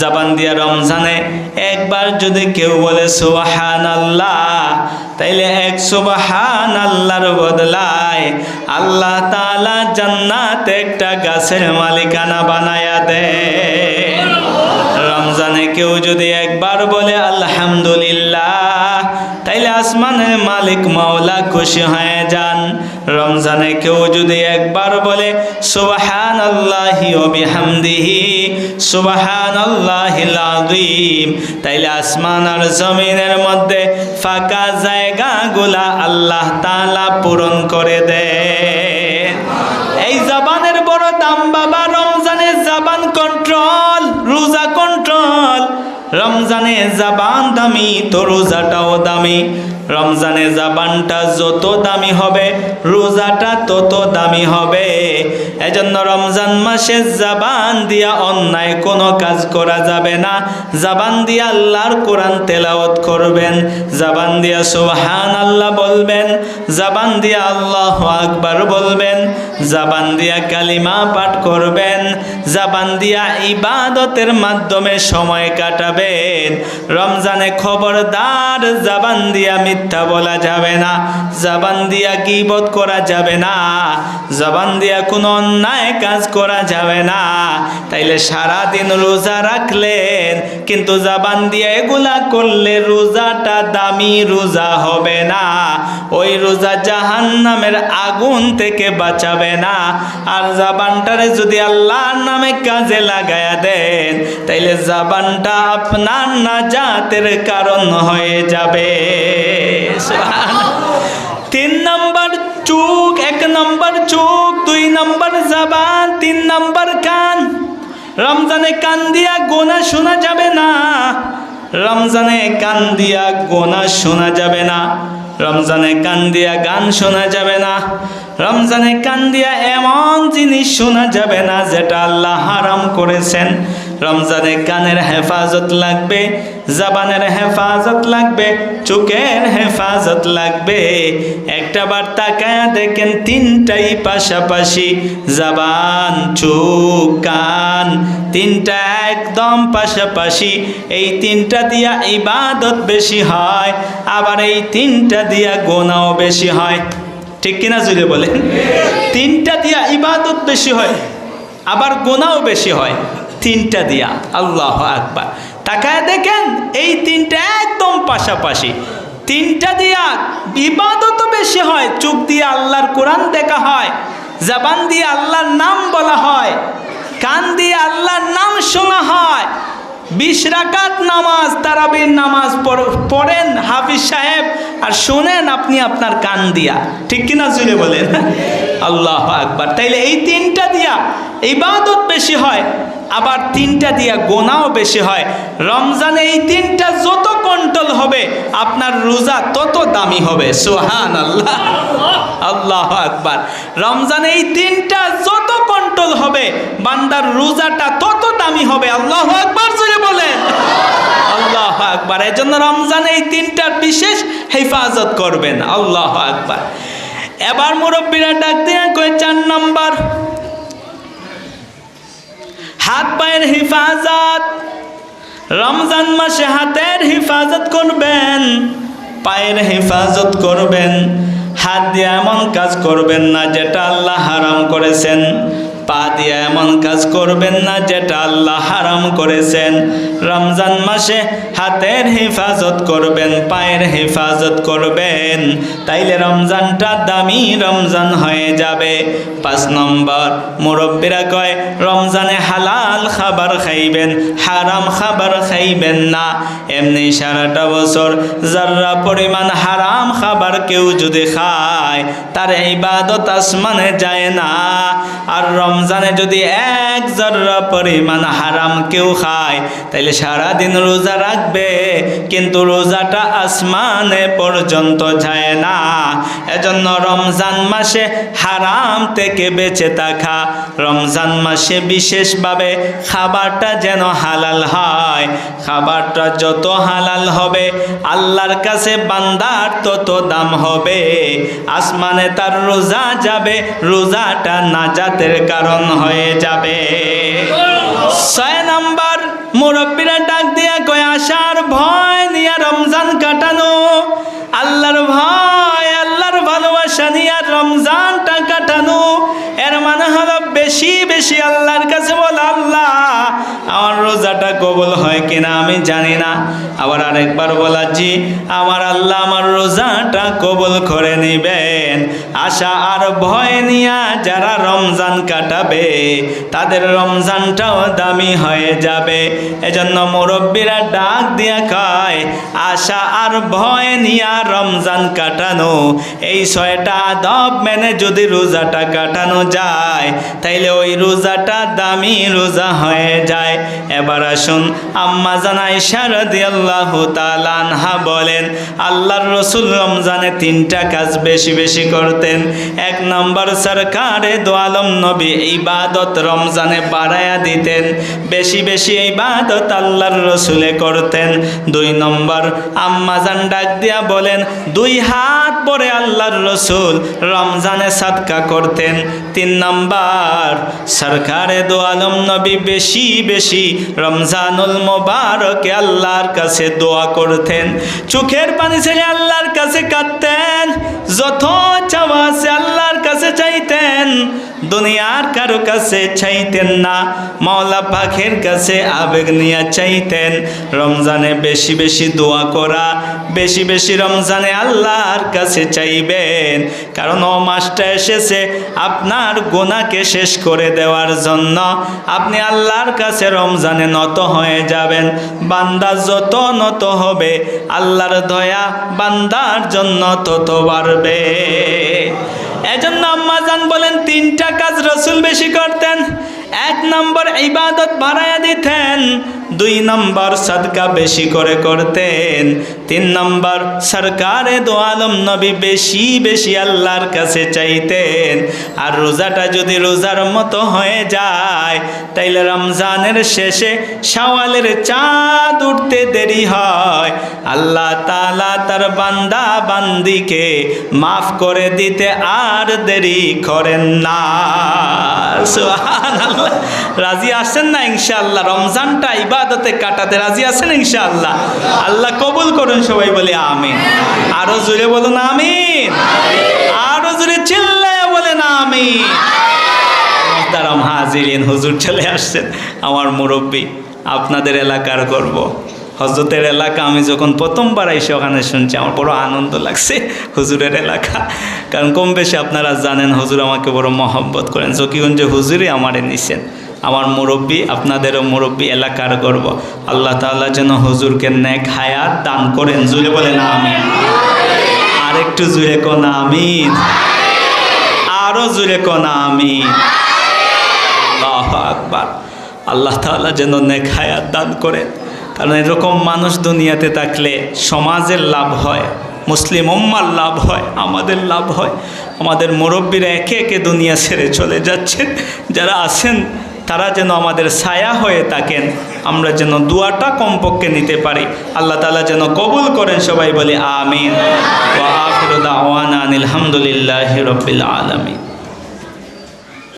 জাবান দিয়া রমজানে একবার যদি কেউ বলে সুবাহান আল্লাহ তাইলে এক সুবাহান আল্লাহর বদলায় আল্লাহ তাআলা জান্নাতে একটা গাছের মালিকানা বানায়া দেয়। রমজানে কেউ যদি একবার বলে আলহামদুলিল্লাহ, তাইলে আসমানের মালিক মাওলা খুশি হয়ে যান। রমজানে কেউ যদি একবার বলে সুবাহান আল্লাহি বিহামদিহি সুবাহান আল্লাহিল আযীম তাইলে আসমান আর জমিনের মধ্যে ফাঁকা জায়গাগুলা আল্লাহ তাআলা পূরণ করে দেয় এই জবানের বড় দাম বাবা, রমজানে জবান কন্ট্রোল রোজা কন্ট্রোল রমজানে জবান দামি, তো রোজাটাও দামি। রমজানে জবানটা যত দামি হবে, রোজাটা তত দামি হবে। এজন্য রমজান মাসে জবান দিয়া অন্যায় কোনো কাজ করা যাবে না। জবান দিয়া আল্লাহর কোরআন তেলাওয়াত করবেন। জবান দিয়া সুবহান আল্লাহ বলবেন। জবান দিয়া আল্লাহ আকবার বলবেন। জবান দিয়া কালিমা পাঠ করবেন। জবান দিয়া ইবাদতের মাধ্যমে সময় কাটাবেন। রমজানে খবরদার জবান দিয়া মিথ্যা বলা যাবে না। জবান দিয়া গীবত করা যাবে না। জবান দিয়া কোনো অন্যায় কাজ করা যাবে না। তাইলে সারা দিন রোজা রাখলেন, কিন্তু জবান দিয়ে এগুলা করলে রোজাটা দামি রোজা হবে না। ওই রোজা জাহান নামের আগুন থেকে বাঁচাবে না। আর জাবানটারে যদি আল্লাহর নামে কাজে লাগায়া দেন, তাইলে জাবানটা আপনার না জাতের কারণ হয়ে যাবে। তিন নম্বর চোখ, এক নম্বর চোখ, দুই নম্বর জাবান, তিন নম্বর কান। রমজানে কান দিয়া গোনা শোনা যাবে না। রমজানে কান দিয়া গোনা শোনা যাবে না। রমজানে কান দিয়া গান শোনা যাবে না। রমজানে কান দিয়া এমন জিনিস শোনা যাবে না যেটা আল্লাহ হারাম করেছেন। রমজানে কানের হেফাজত লাগবে, জাবানের হেফাজত লাগবে, চোখের হেফাজত লাগবে। একটা বার তাকায়া দেখেন, তিনটাই পাশাপাশি জাবান, চোখ, কান, তিনটা একদম পাশাপাশি। এই তিনটা দিয়া ইবাদত বেশি হয়, আবার এই তিনটা দিয়া গোনাও বেশি হয়। ঠিক কিনা জুড়ে বলেন তিনটা দিয়া ইবাদত বেশি হয়, আবার গোনাও বেশি হয়, তিনটা দিয়া। আল্লাহ আকবার। তাকায় দেখেন, এই তিনটা একদম পাশাপাশি। তিনটা দিয়া ইবাদত বেশি হয়, চোখ দিয়ে আল্লাহর কোরআন দেখা হয়, জবান দিয়ে আল্লাহর নাম বলা হয়, কান দিয়ে আল্লাহর নাম শোনা হয়। বিশ রাকাত নামাজ, তারাবির নামাজ পড়- পড়েন হাফিজ সাহেব আর শোনেন আপনি আপনার কান দিয়া। ঠিক কিনা জুড়ে বলেন? আল্লাহ আকবার। তাইলে এই তিনটা দিয়া ইবাদত বেশি হয়, আবার তিনটা দিয়া গোনাও বেশি হয়। রমজানে এই তিনটা যত কন্ট্রোল হবে, আপনার রোজা তত দামি হবে। সোহান আল্লাহ আল্লাহ আকবার। রমজানে এই তিনটা যত কন্ট্রোল হবে, বান্দার রোজাটা তত দামি হবে। আল্লাহ আকবার জুড়ে বলেন। আকবার। এই জন্য রমজানে এই তিনটার বিশেষ হেফাজত করবেন। আল্লাহ আকবার। এবার মুরব্বীরা ডাক দিয়ে কয়, চার নম্বর, হাত পায়ের হেফাজত, রমজান মাসে হাতের হেফাজত করবেন, পায়ের হেফাজত করবেন, হাত দিয়ে এমন কাজ করবেন না যেটা আল্লাহ হারাম করেছেন। পা দিয়ে এমন কাজ করবেন না যেটা আল্লাহ হারাম করেছেন। রমজান মাসে হাতের হেফাজত করবেন, পায়ের হেফাজত করবেন। তাইলে রমজানটা দামি রমজান হয়ে যাবে। পাঁচ নম্বর, মুরব্বীরা কয়, রমজানে হালাল খাবার খাইবেন, হারাম খাবার খাইবেন না। এমনি সারাটা বছর যারা পরিমাণ হারাম খাবার কেউ যদি খায়, তার ইবাদত আসমানে যায় না। আর রমজানে যদি এক জর্রা পরিমাণ হারাম কেউ খায় তাহলে সারাদিন রোজা রাখবে, কিন্তু রোজাটা আসমানে পর্যন্ত যায় না। এজন্য রমজান মাসে হারাম থেকে বেঁচে থাকা। রমজান মাসে বিশেষভাবে খাবারটা যেন হালাল হয়। খাবারটা যত হালাল হবে, আল্লাহর কাছে বান্দার তত দাম হবে। আসমানে তার রোজা যাবে, রোজাটা নাজাতের কারণ হয়ে যাবে। ছয় নাম্বার, মুরব্বীরা ডাক দিয়া কয়, আশার ভয় নিয়ে রমজান কাটানো। কাটানো এর মানে হলো বেশি বেশি আল্লাহর কাছে বল, আল্লাহ, আমার রোজাটা কবুল হয় কিনা আমি জানি না। আবার আরেকবার বলা জি আমার আল্লাহ আমার রোজাটা কবুল করে নিবেন। আশা আর ভয় নিয়া যারা রমজান কাটাবে, তাদের রমজানটাও দামি হয়ে যাবে। এজন্য মুরব্বীরা ডাক দিয়া খায় আশা আর ভয় নিয়া রমজান কাটানো, এই ছয়টা আদব মেনে যদি রোজাটা কাটানো যায়, তাইলে ওই রোজাটা দামি রোজা হয়ে যায়। এবার আসুন আম্মা জানাই শারদি আল্লাহ তালানহা বলেন, আল্লাহর রসুল রমজানে তিনটা কাজ বেশি বেশি করতেন। এক নম্বর সরকারে দোয়ালম নবী ইবাদত রমজানে বাড়ায়া দিতেন, বেশি বেশি ইবাদত আল্লাহর রসুলে করতেন। দুই নম্বর আম্মাজান ডাক দিয়া বলেন, দুই হাত পরে আল্লাহর রসুল রমজানে সাদকা করতেন। তিন নম্বর, সরকারে দো আলম নবী বেশি বেশি রমজানুল মোবারকে আল্লাহর কাছে দোয়া করতেন। চোখের পানি ছেড়ে আল্লাহর কাছে কাঁদতেন, যত চাওয়া আছে আল্লাহর কাছে চাইতেন। দুনিয়ার কারও কাছে চাইতেন না, মাওলা পাখের কাছে আবেগ নিয়ে চাইতেন। রমজানে বেশি বেশি দোয়া করা, বেশি বেশি রমজানে আল্লাহর কাছে চাইবেন। কারণ ও মাসটা এসেছে আপনার গোনাকে শেষ করে দেওয়ার জন্য আপনি আল্লাহর কাছে রমজানে নত হয়ে যাবেন। বান্দা যত নত হবে, আল্লাহর দয়া বান্দার জন্য তত বাড়বে। এজন্য আম্মাজান বলেন, তিনটা কাজ রসুল বেশি করতেন। এক নম্বর ইবাদত বাড়াইয়া দিতেন। দুই নম্বর সদকা বেশি করে করতেন। তিন নম্বর সরকারে দো আলম নবী বেশি বেশি আল্লাহর কাছে চাইতেন। আর রোজাটা যদি রোজার মতো হয়ে যায়, তাইলে রমজানের শেষে শাওয়ালের চাঁদ উঠতে দেরি হয়। আল্লাহ তালা তার বান্দা বান্দিকে মাফ করে দিতে আর দেরি করেন না। রাজি আসেন না ইনশাআল্লাহ? রমজানটা ইবাদতে কাটাতে রাজি আছেন ইনশাআল্লাহ? আল্লাহ কবুল করুন, সবাই বলে আমিন। আরও জোরে বলুন আমিন। আরও জোরে চিল্লায় বলেন আমিন। মোহতারাম হাজিরিন, হুজুর চলে আসছেন। আমার মুরব্বী, আপনাদের এলাকার গর্ব। হজরতের এলাকা, আমি যখন প্রথমবার এসে ওখানে শুনছি, আমার বড় আনন্দ লাগছে হুজুরের এলাকা। কারণ কম বেশি আপনারা জানেন, হুজুর আমাকে বড় মহব্বত করেন। জকিগঞ্জে হুজুরই আমারে নিছেন। আমার মুরব্বী, আপনাদেরও মুরব্বী এলাকার গর্ব। আল্লাহ তাআলা যেন হুজুরকে ন্যাক হায়াত দান করেন। জুড়ে বলেন আমিন। আর একটু জুড়ে কোনা আমিন। আরও জুড়ে কোনা আল্লাহ আকবার। আল্লাহ তাআলা যেন ন্যাক হায়াত দান করেন। কারণ এরকম মানুষ দুনিয়াতে থাকলে সমাজের লাভ হয়, মুসলিম উম্মার লাভ হয়, আমাদের লাভ হয়। আমাদের মুরব্বীরা একে একে দুনিয়া ছেড়ে চলে যাচ্ছেন। যারা আছেন তারা যেন আমাদের ছায়া হয়ে থাকেন, আমরা যেন দুয়াটা কমপক্ষে নিতে পারি। আল্লাহ তালা যেন কবুল করেন, সবাই বলে আমিন। আলহামদুলিল্লাহ রবিল আলমিন।